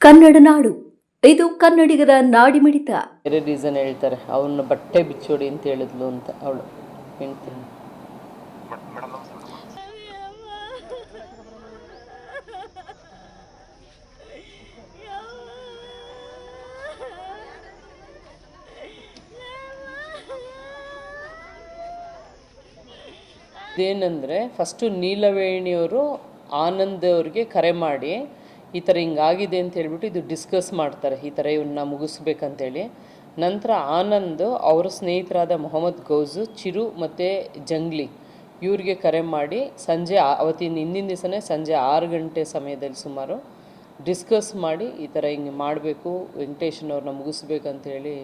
ಕನ್ನಡ ನಾಡು. ಇದು ಕನ್ನಡಿಗರ ನಾಡಿಮಿಡಿತ ಬೇರೆ ರೀಸನ್ ಹೇಳ್ತಾರೆ. ಅವನ್ನ ಬಟ್ಟೆ ಬಿಚ್ಚೋಡಿ ಅಂತ ಹೇಳಿದ್ಲು ಅಂತ ಅವಳು ಹೆಂಡ್ತಿ ಅದೇನಂದರೆ ಫಸ್ಟು ನೀಲವೇಣಿಯವರು ಆನಂದ್ ಅವ್ರಿಗೆ ಕರೆ ಮಾಡಿ ಈ ಥರ ಹಿಂಗಾಗಿದೆ ಅಂತ ಹೇಳ್ಬಿಟ್ಟು ಇದು ಡಿಸ್ಕಸ್ ಮಾಡ್ತಾರೆ. ಈ ಥರ ಇವನ್ನ ಮುಗಿಸ್ಬೇಕಂತೇಳಿ. ನಂತರ ಆನಂದ್ ಅವರ ಸ್ನೇಹಿತರಾದ ಮೊಹಮ್ಮದ್ ಗೌಜು ಚಿರು ಮತ್ತು ಜಂಗ್ಲಿ ಇವ್ರಿಗೆ ಕರೆ ಮಾಡಿ ಸಂಜೆ ಅವತ್ತಿನ ಹಿಂದಿನ ದಿವಸನೇ ಸಂಜೆ ಆರು ಗಂಟೆ ಸಮಯದಲ್ಲಿ ಸುಮಾರು ಡಿಸ್ಕಸ್ ಮಾಡಿ ಈ ಥರ ಹಿಂಗೆ ಮಾಡಬೇಕು ವೆಂಕಟೇಶನವ್ರನ್ನ ಮುಗಿಸ್ಬೇಕಂತೇಳಿ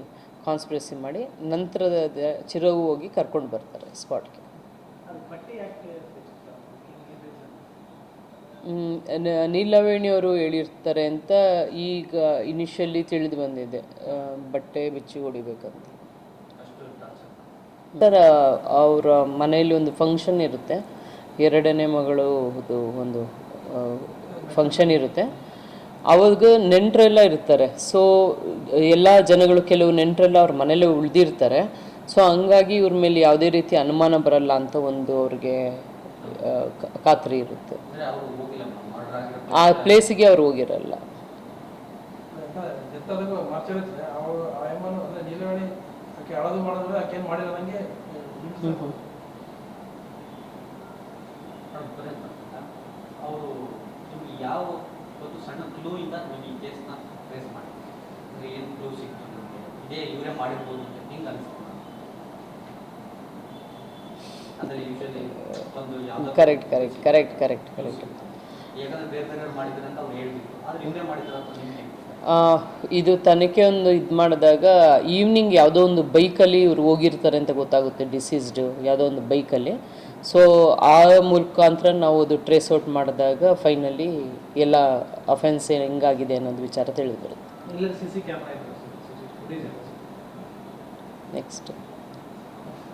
ಕಾನ್ಸ್ಪಿರಸಿ ಮಾಡಿ ನಂತರದ ಚಿರವು ಹೋಗಿ ಕರ್ಕೊಂಡು ಬರ್ತಾರೆ ಸ್ಪಾಟ್ಗೆ ನೀಲವೇಣಿಯವರು ಹೇಳಿರ್ತಾರೆ ಅಂತ ಈಗ ಇನಿಷಿಯಲಿ ತಿಳಿದು ಬಂದಿದೆ. ಬಟ್ಟೆ ಬಿಚ್ಚಿ ಹೊಡಿಬೇಕಂತ. ಸರ್ ಅವರ ಮನೆಯಲ್ಲಿ ಒಂದು ಫಂಕ್ಷನ್ ಇರುತ್ತೆ. ಎರಡನೇ ಮಗಳು ಒಂದು ಫಂಕ್ಷನ್ ಇರುತ್ತೆ. ಅವಾಗ ನೆಂಟರೆಲ್ಲ ಇರ್ತಾರೆ. ಸೊ ಎಲ್ಲ ಜನಗಳು ಕೆಲವು ನೆಂಟರೆಲ್ಲ ಅವ್ರ ಮನೇಲಿ ಉಳಿದಿರ್ತಾರೆ. ಸೊ ಹಂಗಾಗಿ ಇವ್ರ ಮೇಲೆ ಯಾವುದೇ ರೀತಿ ಅನುಮಾನ ಬರಲ್ಲ ಅಂತ ಒಂದು ಅವ್ರಿಗೆ ಖಾತ್ರಿ ಇರುತ್ತೆ. ಆ ಪ್ಲೇಸಿಗೆ ಅವ್ರು ಹೋಗಿರಲ್ಲ. ಅವರು ಯಾವ ಒಂದು ಸಣ್ಣ ಕ್ಲೂ ಇಂದ ನೀವು ಕೇಸ್ನ ಫೇಸ್ ಮಾಡಿ ಏನು ಕ್ಲೂ ಸಿಕ್ತು ಇದೇ ಇವರೇ ಮಾಡಿರ್ಬೋದು ಅಂತ ಹಿಂಗೆ ಅಂದರೆ ಯೂಶಲಿ ಒಂದು ಯಾವುದೋ correct correct correct correct correct ಇದು ತನಿಖೆ ಒಂದು ಇದು ಮಾಡಿದಾಗ ಈವ್ನಿಂಗ್ ಯಾವುದೋ ಒಂದು ಬೈಕಲ್ಲಿ ಇವ್ರು ಹೋಗಿರ್ತಾರೆ ಅಂತ ಗೊತ್ತಾಗುತ್ತೆ ಡಿಸೀಸ್ಡು ಯಾವುದೋ ಒಂದು ಬೈಕಲ್ಲಿ. ಸೊ ಆ ಮುಖಾಂತರ ನಾವು ಅದು ಟ್ರೇಸ್ ಔಟ್ ಮಾಡಿದಾಗ ಫೈನಲಿ ಎಲ್ಲ ಅಫೆನ್ಸ್ ಹೆಂಗಾಗಿದೆ ಅನ್ನೋದು ವಿಚಾರ ತಿಳಿದು ಬರುತ್ತೆ. ನೆಕ್ಸ್ಟ್ ಮೇಡಮ್ ಈಗ ಇಷ್ಟು ಆನಂದ ಮತ್ತು ನೀಲ